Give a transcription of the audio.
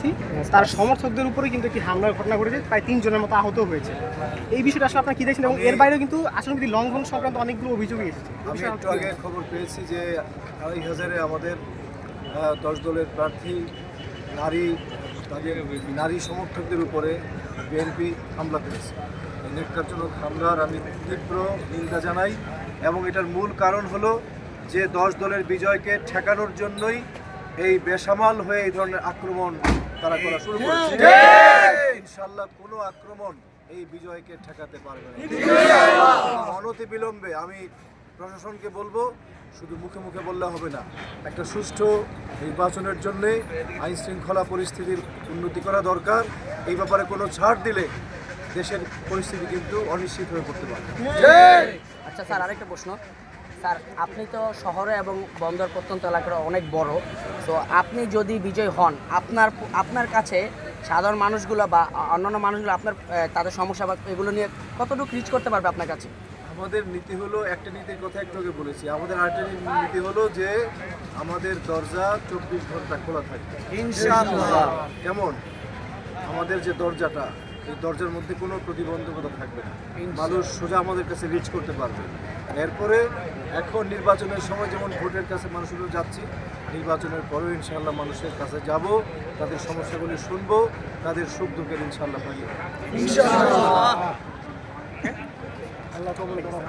প্রার্থী তার সমর্থকদের উপরে কিন্তু একটি হামলার ঘটনা ঘটেছে প্রায় তিনজনের মতো আহত হয়েছে। এই বিষয়টা আসলে আপনার কি দেখছেন এবং এর বাইরেও কিন্তু আসনবিধি লঙ্ঘন সংক্রান্ত অনেকগুলো অভিযোগই এসেছে। আমি একটু আগে খবর পেয়েছি যে আড়াই হাজারে আমাদের দশ দলের প্রার্থী নারী তাদের নারী সমর্থকদের উপরে বিএনপি হামলা করেছে। নেটকারজনক হামলার আমি তীব্র নিন্দা জানাই এবং এটার মূল কারণ হলো যে দশ দলের বিজয়কে ঠেকানোর জন্যই এই বেসামাল হয়ে এই ধরনের আক্রমণ তারা করা শুরু করেছে। ইনশাল্লাহ কোনো আক্রমণ এই বিজয়কে ঠেকাতে পারবে না। অনতি বিলম্বে আমি প্রশাসনকে বলব শুধু মুখে মুখে বললে হবে না একটা সুষ্ঠু নির্বাচনের জন্য আইন শৃঙ্খলা পরিস্থিতির উন্নতি করা দরকার। এই ব্যাপারে কোনো ছাড় দিলে দেশের পরিস্থিতি কিন্তু অনিশ্চিত হয়ে পড়তে পারে। আচ্ছা স্যার আরেকটা প্রশ্ন। স্যার আপনি তো শহরে এবং বন্দর প্রত্যন্ত এলাকার অনেক বড়। তো আপনি যদি বিজয় হন আপনার আপনার কাছে সাধারণ মানুষগুলো বা অন্যান্য মানুষগুলো আপনার তাদের সমস্যা বা এগুলো নিয়ে কতটুকু রিচ করতে পারবে আপনার কাছে? আমাদের নীতি হলো একটা নীতির কথা একটু আগে বলেছি। আমাদের আরেকটা নীতি হলো যে আমাদের দরজা চব্বিশ ঘণ্টা খোলা থাকবে। ইনশাআল্লাহ। কেমন? আমাদের যে দরজাটা এই দরজার মধ্যে কোনো প্রতিবন্ধকতা থাকবে না। মানুষ সোজা আমাদের কাছে রিচ করতে পারবে। এরপরে এখন নির্বাচনের সময় যেমন ভোটের কাছে মানুষগুলো যাচ্ছি নির্বাচনের পরেও ইনশাআল্লাহ মানুষের কাছে যাব তাদের সমস্যাগুলি শুনব তাদের সুখ দুঃখের ইনশাআল্লাহ পাই আল্লাহ কবুল করুন।